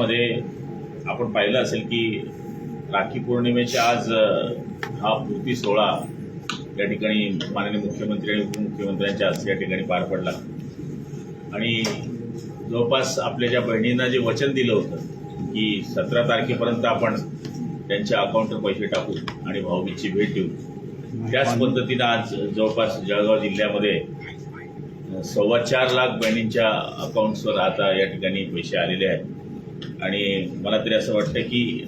राज्यामध्ये आपण पाहिलं असेल की राखी पौर्णिमेच्या आज हा पूर्ती सोहळा या ठिकाणी माननीय मुख्यमंत्री आणि उपमुख्यमंत्र्यांच्या हस्ते या ठिकाणी पार पडला. आणि जवळपास आपल्या ज्या बहिणींना जे वचन दिलं होतं की सतरा तारखेपर्यंत आपण त्यांच्या अकाउंटवर पैसे टाकू आणि भाऊबीजची भेट देऊ त्याच पद्धतीनं आज जवळपास जळगाव जिल्ह्यामध्ये सव्वा चार लाख बहिणींच्या अकाउंट्सवर आता या ठिकाणी पैसे आलेले आहेत. आणि मला तरी असं वाटतं की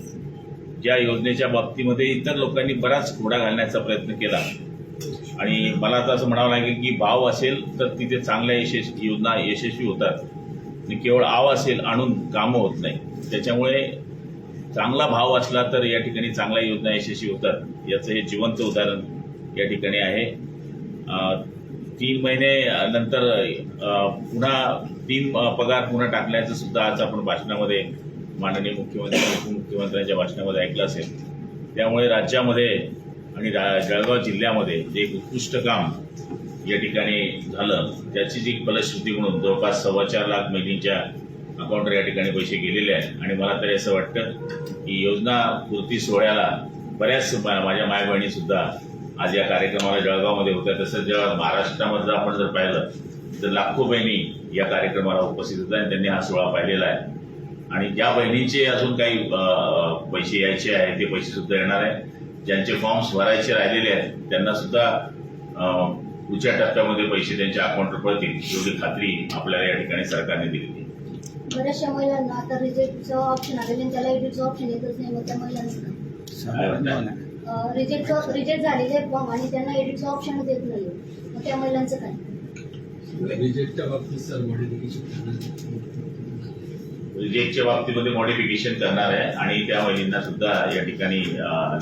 ज्या योजनेच्या बाबतीमध्ये इतर लोकांनी बराच घोडा घालण्याचा प्रयत्न केला. आणि मला आता असं म्हणावं लागेल की भाव असेल तर तिथे चांगल्या यशस्वी योजना यशस्वी होतात. आणि केवळ आव असेल आणून कामं होत नाही. त्याच्यामुळे चांगला भाव असला तर या ठिकाणी चांगल्या योजना यशस्वी होतात. याचं हे जिवंत उदाहरण या ठिकाणी आहे. तीन महिने नंतर पुन्हा तीन पगार पुन्हा टाकण्याचं सुद्धा आज आपण भाषणामध्ये माननीय मुख्यमंत्री उपमुख्यमंत्र्यांच्या भाषणामध्ये ऐकलं असेल. त्यामुळे राज्यामध्ये आणि रा जळगाव जिल्ह्यामध्ये जे एक उत्कृष्ट काम या ठिकाणी झालं त्याची जी फलश्रुती म्हणून जवळपास सव्वा चार लाख महिलांच्या अकाउंटवर या ठिकाणी पैसे गेलेले आहेत. आणि मला तरी असं वाटतं की योजना पूर्ती सोहळ्याला बऱ्याच मा- माझ्या माय बहिणीसुद्धा आज या कार्यक्रमाला जळगावमध्ये होत्या. तसंच जेव्हा महाराष्ट्रामधलं आपण जर पाहिलं तर लाखो बहिणी या कार्यक्रमाला उपस्थित होत्या आणि त्यांनी हा सोहळा पाहिलेला आहे. आणि ज्या बहिणींचे अजून काही पैसे यायचे आहेत ते पैसे सुद्धा येणार आहे ज्यांचे फॉर्म्स भरायचे राहिलेले आहेत त्यांना सुद्धा पुढच्या टप्प्यामध्ये पैसे त्यांच्या अकाउंटवर पडतील एवढी खात्री आपल्याला या ठिकाणी सरकारने दिलेली आहे. बऱ्याचशा महिलांना आता रिजेक्टचं ऑप्शन आलेलं त्याला एडिटचं ऑप्शन येतच नाही मग त्या म्हणताय? रिजेक्टचं रिजेक्ट झालेले फॉर्म आणि त्यांना एडिटचं ऑप्शनच येत नाही मग त्या महिलांचं काय? रिजेक्टच्या बाबतीत सर मॉडिफिकेशन रिजेक्टच्या बाबतीमध्ये मॉडिफिकेशन करणार आहे आणि त्या महिलांना सुद्धा या ठिकाणी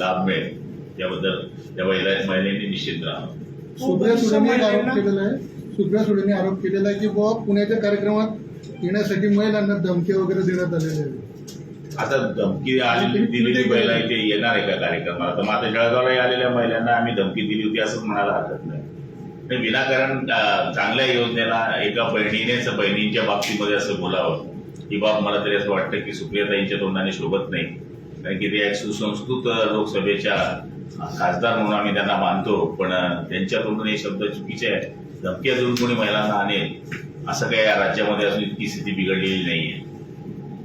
लाभ मिळेल. त्याबद्दल त्या महिला महिलांनी निश्चित राहावं. सुप्रिया सुळेंनी एक आरोप केलेला आहे. सुप्रिया सुळेंनी आरोप केलेला आहे की बुवा पुण्याच्या कार्यक्रमात येण्यासाठी महिलांना धमकी वगैरे देण्यात आलेल्या आहे. आता धमकी आलेली दिलेली महिला इथे येणार आहे का कार्यक्रमाला? तर मग आता जळगावला आलेल्या महिलांना आम्ही धमकी दिली होती असं म्हणायला हरकत नाही. विनाकारण चांगल्या योजनेला एका बहिणीनेच बहिणींच्या बाबतीमध्ये असं बोलावं. ही बाब मला तरी असं वाटतं की सुप्रियाताईंच्या तोंडाने शोभत नाही. कारण की ते एक सुसंस्कृत लोकसभेच्या खासदार म्हणून आम्ही त्यांना मानतो. पण त्यांच्या तोंडून हे शब्द चुकीचे आहे धमक्या देऊन कोणी महिलांना आणेल? असं काही या राज्यामध्ये अजून इतकी स्थिती बिघडलेली नाहीये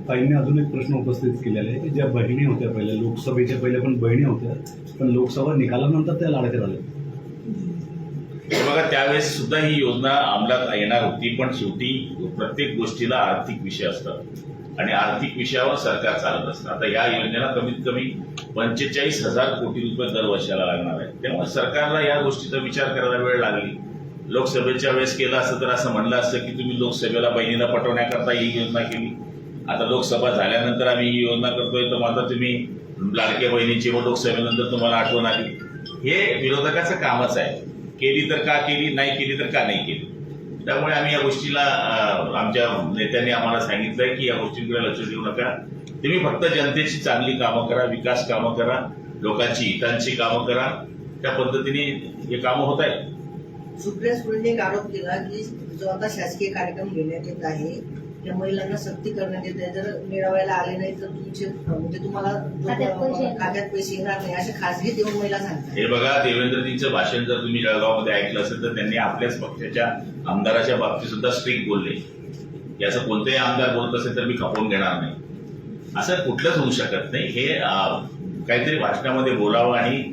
ताईंनी अजून एक प्रश्न उपस्थित केलेला आहे की ज्या बहिणी होत्या पहिल्या लोकसभेच्या पहिल्या पण बहिणी होत्या पण लोकसभा निकालानंतर त्या लाडक्या झाल्या. बघा त्यावेळेस सुद्धा ही योजना अंमलात येणार होती पण शेवटी प्रत्येक गोष्टीला आर्थिक विषय असतात. आणि आर्थिक विषयावर सरकार चालत असतं. आता या योजनेला कमीत कमी पंचेचाळीस हजार कोटी रुपये दर वर्षाला लागणार आहे त्यामुळे सरकारला या गोष्टीचा विचार करायला वेळ लागली. लोकसभेच्या वेळेस केलं असतं तर असं म्हणलं असतं की तुम्ही लोकसभेला बहिणीला पटवण्याकरता ही योजना केली. आता लोकसभा झाल्यानंतर आम्ही ही योजना करतोय तर मग आता तुम्ही लाडक्या बहिणीची व लोकसभेनंतर तुम्हाला आठवण आली. हे विरोधकाचं कामच आहे. केली तर का केली नाही केली तर का नाही केली? त्यामुळे आम्ही या गोष्टीला आमच्या नेत्यांनी आम्हाला सांगितलंय की या गोष्टींकडे लक्ष देऊ नका. तुम्ही फक्त जनतेची चांगली कामं करा विकास कामं करा लोकांची हितांची कामं करा. त्या पद्धतीने हे कामं होत आहेत. सुप्रिया सुळेंनी एक आरोप केला की जो आता शासकीय कार्यक्रम घेण्यात येत आहे त्या महिलांना सक्ती करण्यात येत. आहे जर मिळवायला आले नाही तर तुमचे म्हणजे तुम्हाला खात्यात पैसे येणार. नाही. असे खासगी देऊन महिला सांगतात. हे बघा देवेंद्रजींचं भाषण जर तुम्ही जळगावमध्ये ऐकलं असेल तर त्यांनी आपल्याच पक्षाच्या आमदाराच्या बाबतीत सुद्धा स्ट्रिक्ट बोलले. याचं कोणतेही आमदार बोलत असेल तर मी खपवून घेणार नाही. असं कुठलंच होऊ शकत नाही. हे काहीतरी भाषणामध्ये बोलावं आणि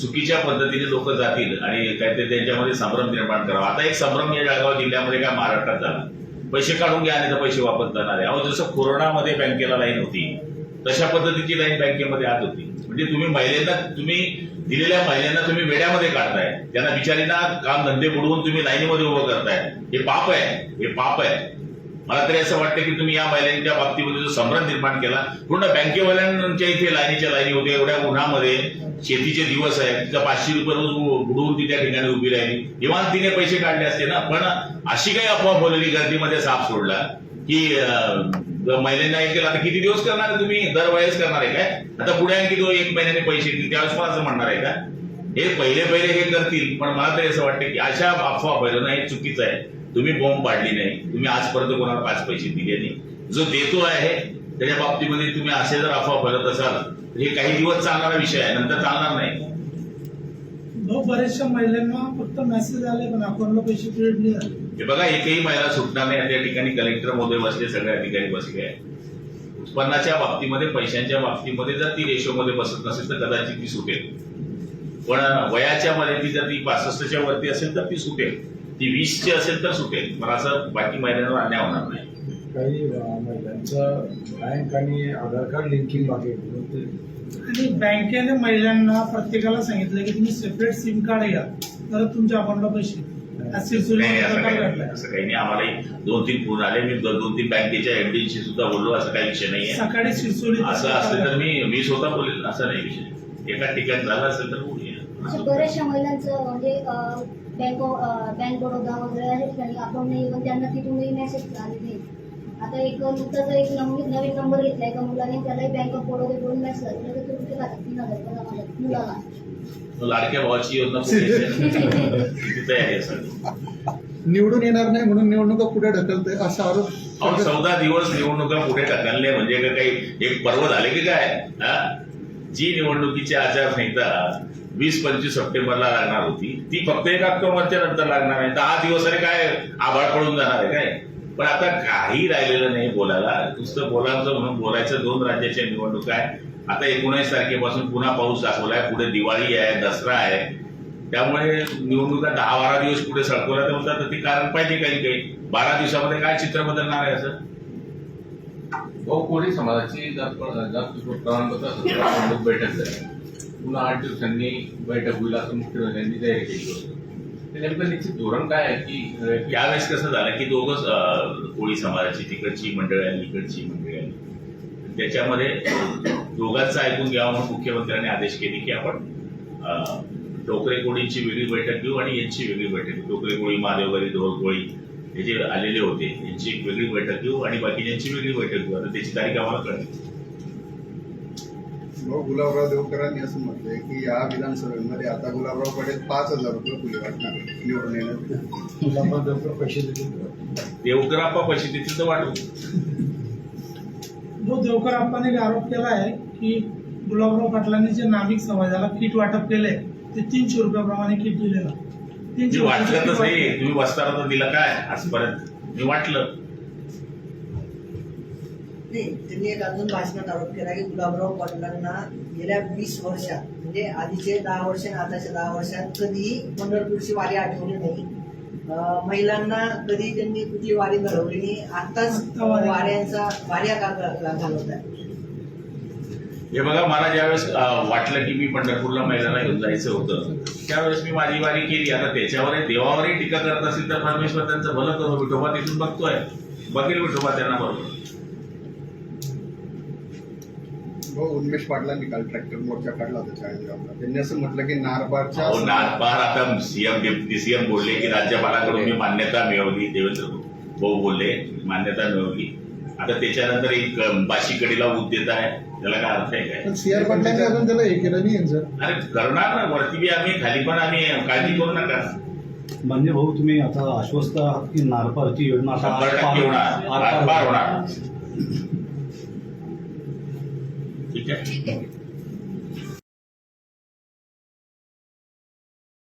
चुकीच्या पद्धतीने लोक जातील आणि काहीतरी त्यांच्यामध्ये संभ्रम निर्माण करावा. आता एक संभ्रम या जळगाव जिल्ह्यामध्ये काय महाराष्ट्रात झाला? पैसे काढून घ्या आणि पैसे वापस जाणार आहे. अहो जसं कोरोनामध्ये बँकेला लाईन होती तशा पद्धतीची लाईन बँकेमध्ये आत होती. म्हणजे तुम्ही महिलांना तुम्ही दिलेल्या महिलांना तुम्ही वेड्यामध्ये काढताय. त्यांना बिचारींना काम धंदे बुडवून तुम्ही लाईनीमध्ये उभं करताय. हे पाप आहे हे पाप आहे. मला तरी असं वाटतं की तुम्ही या महिलांच्या बाबतीमध्ये जो संभ्रम निर्माण केला पूर्ण बँकेवाल्यांच्या इथे लाईनीच्या लाईनी होत्या एवढ्या उन्हामध्ये शेतीचे दिवस आहेत तिथं पाचशे रुपये रोज बुडवून ती त्या ठिकाणी उभी राहिली. किमान तिने पैसे काढले असते ना पण अशी काही अफवा बोललेली गर्दीमध्ये साप सोडला की अं, महिलांना हे केलं. आता किती दिवस करणार तुम्ही? दरवेळेस करणार आहे काय? आता पुढे आणखी तो एक महिन्याने पैसे येतील त्यावेळेस मला असं म्हणणार आहे का? हे पहिले पहिले हे करतील पण मला तरी असं वाटतं की अशा अफवा फैलवणं हे चुकीचं आहे. तुम्ही बॉम्ब पाडली नाही तुम्ही आजपर्यंत कोणाला पाच पैसे दिले नाही. जो देतो आहे त्याच्या बाबतीमध्ये तुम्ही असे जर अफवा फरत असाल तर हे काही दिवस चालणारा विषय आहे नंतर चालणार नाही. भाऊ बऱ्याचशा महिलांना फक्त मेसेज आले पण अकाउंटला पैसे क्रेडिट नाही हे बघा एकही महिला सुटणार नाही त्या ठिकाणी कलेक्टर महोदय बसले सगळे अधिकारी बसले आहे उत्पन्नाच्या बाबतीमध्ये पैशांच्या बाबतीमध्ये जर ती रेशोमध्ये बसत नसेल तर कदाचित ती सुटेल. पण वयाच्या मध्ये ती जर ती पासष्टच्या वरती असेल तर ती सुटेल. ती वीसची असेल तर सुटेल. पण असं बाकी महिलांवर अन्याय होणार नाही. काही महिलांचं बँक आणि आधार कार्ड लिंकिंग ते आणि बँकेने महिलांना प्रत्येकाला सांगितलं की तुम्ही सेपरेट सिम कार्ड घ्या. तर तुमच्या अकाउंटला पैसे. नाही असं काही घडलाय असं काही नाही. आम्हालाही दोन तीन फोन आले. मी दो- दोन तीन बँकेच्या एमडीशी सुद्धा बोललो. असं काही विषय नाही आहे सकाळी सिरसोली असं असलं तर मी मी स्वतः बोलेल. असं नाही विषय. एका ठिकाणी झालं असेल तर बोलूया बऱ्याचशा महिलांचं म्हणजे बँक बँक बडोदा वगैरे अशा ठिकाणी अकाउंट नाही पण त्यांना तिथूनही मेसेज आले नाही. आता एक नुकताच एक नवीन नवीन नंबर घेतला एका मुलाने त्यालाही बँक ऑफ बडोद्याकडून मेसेज आला. तर तो कुठे खातात तीन हजार रुपये जमा झाले मुलाला लाडक्या भावाची योजना निवडून येणार नाही म्हणून निवडणुका पुढे ढकलते असा आरोप चौदा दिवस निवडणुका पुढे ढकलले म्हणजे का काही एक पर्व झाले की काय? हा? जी निवडणुकीची आचारसंहिता वीस पंचवीस सप्टेंबरला लागणार होती. ती फक्त एक ऑक्टोबरच्या नंतर लागणार आहे. दहा दिवस अरे काय आभाळ पडून जाणार आहे काय? पण आता काही राहिलेलं नाही बोलायला. नुसतं बोलायचं म्हणून बोलायचं. दोन राज्याच्या निवडणूक आहे आता एकोणीस तारखेपासून पुन्हा पाऊस दाखवलाय. पुढे दिवाळी आहे दसरा आहे. त्यामुळे निवडणुका दहा बारा दिवस पुढे सडकवल्या तर म्हणतात ते कारण पाहिजे काही काही बारा दिवसामध्ये काय चित्र बदलणार आहे असं? भाऊ कोळी समाजाची जात प्रमाणपत्र बैठक झाली. पुन्हा आठ दिवसांनी बैठक होईल असं मुख्यमंत्र्यांनी तयारी केली होती. ते नेमकं निश्चित धोरण काय आहे की यावेळेस कसं झालं की दोघंच कोळी समाजाची तिकडची मंडळी आणि इकडची मंडळी आली. त्याच्यामध्ये दोघांचं ऐकून घ्यावं म्हणून मुख्यमंत्र्यांनी आदेश केले की आपण डोकरे टोकरे कोळींची वेगळी बैठक घेऊ आणि यांची वेगळी बैठक डोकरे टोकरे कोळी महादेवगरी धोर कोळी हे जे आलेले होते यांची एक वेगळी बैठक घेऊ आणि बाकी यांची वेगळी बैठक घेऊ. आता त्याची तारीख आम्हाला कळली. गुलाबराव देवकरांनी असं म्हटलंय की या विधानसभेमध्ये आता गुलाबराव पटेल पाच हजार रुपये फुले वाटणार निवडून येण्यात मुलांना लवकर पैसे देतील देवकराप्पा पैसे देतील तर वाटू जो देवकर आप्पाने एक आरोप केला आहे की गुलाबराव पाटलांनी जे नाभिक समाजाला किट वाटप केले ते तीनशे रुपयाप्रमाणे किट दिलेलं. मी वाटलं तर नाही. तुम्ही वस्तारा तर दिला काय? आजपर्यंत. मी वाटलं. नाही त्यांनी एक अजून भाषणात आरोप केला की गुलाबराव पाटलांना गेल्या वीस वर्षात म्हणजे आधीचे दहा वर्ष आणि आताच्या दहा वर्षात कधी पंढरपूरची वारी आठवली नाही. महिलांना कधी त्यांनी कुठली वारी घडवली नाही. आताच. वाऱ्यांचा वाऱ्या का घालवत आहे? हे बघा मला ज्यावेळेस वाटलं की मी पंढरपूरला महिलांना घेऊन जायचं होतं त्यावेळेस मी माझी वारी केली. आता त्याच्यावरही देवावरही टीका करत असेल तर परमेश्वर त्यांचं भलं करो. विठोबा तिथून बघतोय. बघेल विठोबा त्यांना बरोबर. भाऊ उन्मेष पाटलांनी काल ट्रॅक्टर मोर्चा काढला होता चाळीसगावला त्यांनी असं म्हटलं की नारबारच्या अहो नाथबार आता सीएम डेप्युटी सीएम बोलले की राज्यपालाकडून मी मान्यता मिळवली. देवेंद्र भाऊ बोलले मान्यता मिळवली. आता त्याच्यानंतर एक अं, बाशीकडीला ऊत देत आहे. त्याला काय अर्थ आहे काय? पण सी आर पाटलांनी अजून त्याला हे केलं नाही सर अरे करणार ना. वरती बी आम्ही खाली पण आम्ही काळजी करू नका. म्हणजे भाऊ तुम्ही आता आश्वस्त आहात की नारपारची योजना आता शंभर टक्के आरपार- होणार. आरपार आरपार होणार. ठीक आहे